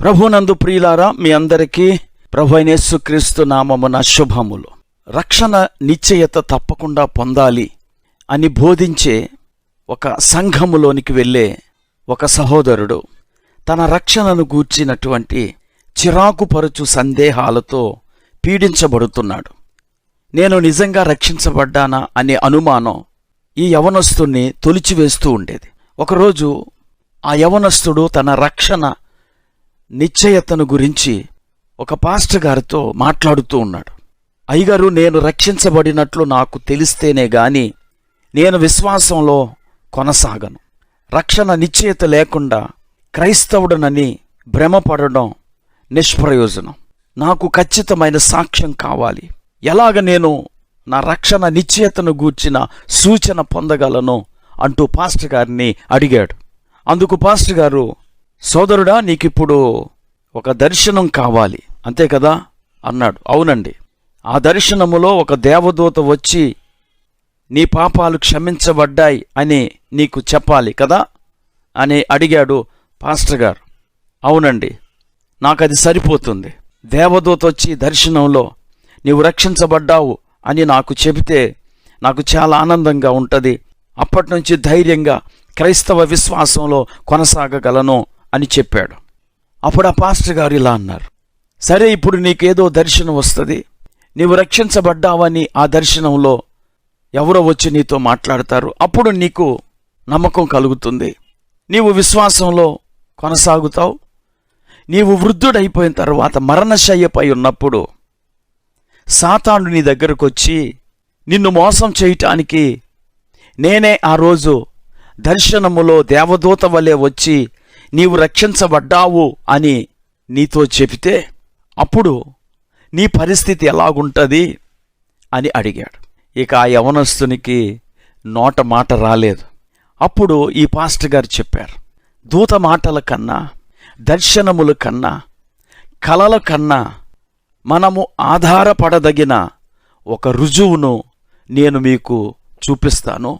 ప్రభునందు ప్రియులారా మీ అందరికీ ప్రభు అయిన యేసుక్రీస్తు నామమున శుభములు. రక్షణ నిశ్చయత తప్పకుండా పొందాలి అని బోధించే ఒక సంఘములోనికి వెళ్ళే ఒక సహోదరుడు తన రక్షణను గూర్చినటువంటి చిరాకుపరుచు సందేహాలతో పీడించబడుతున్నాడు. నేను నిజంగా రక్షించబడ్డానా అనే అనుమానం ఈ యవనస్తుణ్ణి తొలిచివేస్తూ ఉండేది. ఒకరోజు ఆ యవనస్తుడు తన రక్షణ నిశ్చయతను గురించి ఒక పాస్టర్ గారితో మాట్లాడుతూ ఉన్నాడు. అయ్యగారు నేను రక్షించబడినట్లు నాకు తెలిస్తేనే గాని నేను విశ్వాసంలో కొనసాగను. రక్షణ నిశ్చయత లేకుండా క్రైస్తవుడనని భ్రమపడడం నిష్ప్రయోజనం. నాకు ఖచ్చితమైన సాక్ష్యం కావాలి. ఎలాగ నేను నా రక్షణ నిశ్చయతను గూర్చిన సూచన పొందగలను? అంటూ పాస్టర్ గారిని అడిగాడు. అందుకు పాస్టర్ గారు సోదరుడా నీకిప్పుడు ఒక దర్శనం కావాలి. అంతే కదా? అన్నాడు. అవునండి. ఆ దర్శనములో ఒక దేవదూత వచ్చి నీ పాపాలు క్షమించబడ్డాయి అని నీకు చెప్పాలి కదా? అని అడిగాడు పాస్టర్ గారు. అవునండి. నాకు అది సరిపోతుంది. దేవదూత వచ్చి దర్శనంలో నీవు రక్షించబడ్డావు అని నాకు చెబితే నాకు చాలా ఆనందంగా ఉంటుంది. అప్పటి నుంచి ధైర్యంగా క్రైస్తవ విశ్వాసంలో కొనసాగగలను. అని చెప్పాడు. అప్పుడు ఆ పాస్టర్ గారు ఇలా అన్నారు. సరే ఇప్పుడు నీకేదో దర్శనం వస్తుంది. నీవు రక్షించబడ్డావని ఆ దర్శనంలో ఎవరో వచ్చి నీతో మాట్లాడతారు. అప్పుడు నీకు నమ్మకం కలుగుతుంది. నీవు విశ్వాసంలో కొనసాగుతావు. నీవు వృద్ధుడైపోయిన తర్వాత మరణశయ్యపై ఉన్నప్పుడు సాతాను నీ దగ్గరకు వచ్చి నిన్ను మోసం చేయటానికి నేనే ఆ రోజు దర్శనములో దేవదూత వలె వచ్చి నీవు రక్షించబడ్డావు అని నీతో చెబితే అప్పుడు నీ పరిస్థితి ఎలాగుంటుంది అని అడిగాడు. ఇక ఆ యవనస్తునికి నోట మాట రాలేదు. అప్పుడు ఈ పాస్టర్ గారు చెప్పారు దూత మాటల కన్నా దర్శనముల కన్నా కలల కన్నా మనము ఆధారపడదగిన ఒక రుజువును నేను మీకు చూపిస్తాను.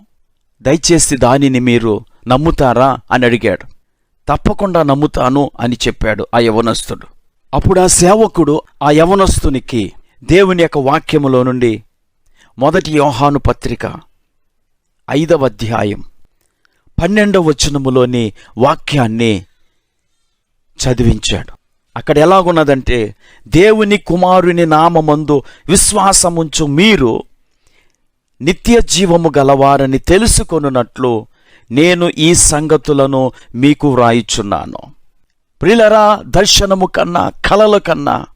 దయచేసి దానిని మీరు నమ్ముతారా? అని అడిగాడు. తప్పకుండా నమ్ముతాను అని చెప్పాడు ఆ యవనస్తుడు. అప్పుడు ఆ సేవకుడు ఆ యవనస్తునికి దేవుని యొక్క వాక్యములో నుండి మొదటి యోహాను పత్రిక ఐదవ అధ్యాయం పన్నెండవ వచనములోని వాక్యాన్ని చదివించాడు. అక్కడ ఎలాగున్నదంటే దేవుని కుమారుని నామమందు విశ్వాసముంచు మీరు నిత్య జీవము గలవారని తెలుసుకొనున్నట్లు నేను ఈ సంగతులను మీకు వ్రాయిచున్నాను. ప్రిలరా దర్శనము కన్నా కలల కన్నా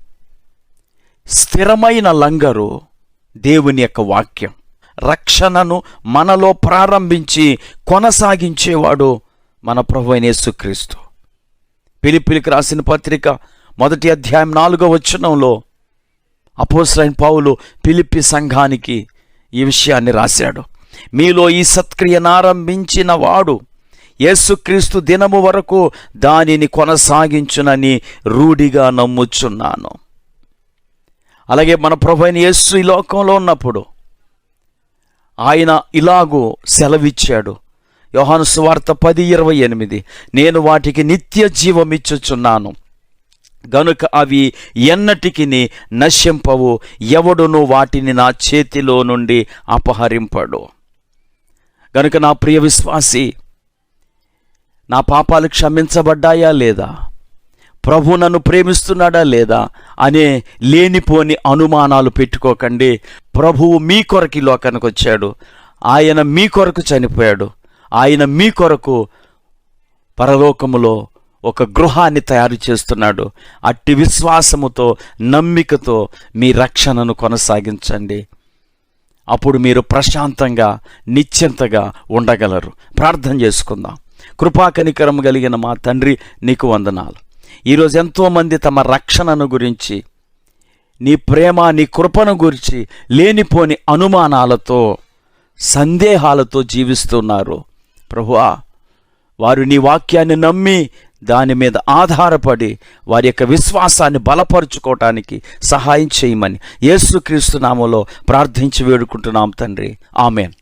స్థిరమైన లంగరు దేవుని యొక్క వాక్యం. రక్షణను మనలో ప్రారంభించి కొనసాగించేవాడు మన ప్రభు యేసుక్రీస్తు. పిలిపిలికి రాసిన పత్రిక మొదటి అధ్యాయం నాలుగో వచనంలో అపోసరైన పావులు పిలిపి సంఘానికి ఈ విషయాన్ని రాశాడు. మీలో ఈ సత్క్రియనారంభించిన వాడు యేసుక్రీస్తు దినము వరకు దానిని కొనసాగించునని రూఢిగా నమ్ముచున్నాను. అలాగే మన ప్రభు అయిన యేసు ఈ లోకంలో ఉన్నప్పుడు ఆయన ఇలాగూ సెలవిచ్చాడు. యోహాను సువార్త పది ఇరవై ఎనిమిది. నేను వాటికి నిత్య జీవమిచ్చుచున్నాను. గనుక అవి ఎన్నటికి నశింపవు. ఎవడును వాటిని నా చేతిలో నుండి అపహరింపడు. గనుక నా ప్రియ విశ్వాసి నా పాపాలు క్షమించబడ్డాయా లేదా? ప్రభు నన్ను ప్రేమిస్తున్నాడా లేదా? అనే లేనిపోని అనుమానాలు పెట్టుకోకండి. ప్రభువు మీ కొరకు ఈ లోకానికి వచ్చాడు. ఆయన మీ కొరకు చనిపోయాడు. ఆయన మీ కొరకు పరలోకములో ఒక గృహాన్ని తయారు చేస్తున్నాడు. అట్టి విశ్వాసముతో నమ్మికతో మీ రక్షణను కొనసాగించండి. అప్పుడు మీరు ప్రశాంతంగా నిశ్చింతగా ఉండగలరు. ప్రార్థన చేసుకుందాం. కృపాకనికరం కలిగిన మా తండ్రి నీకు వందనాలు. ఈరోజు ఎంతోమంది తమ రక్షణను గురించి నీ ప్రేమ నీ కృపను గురించి లేనిపోని అనుమానాలతో సందేహాలతో జీవిస్తున్నారు. ప్రభువా వారు నీ వాక్యాన్ని నమ్మి దాని మీద ఆధారపడి వారి యొక్క విశ్వాసాన్ని బలపరుచుకోవటానికి సహాయం చేయమని యేసుక్రీస్తు నామంలో ప్రార్థించి వేడుకుంటున్నాం తండ్రి. ఆమెన్.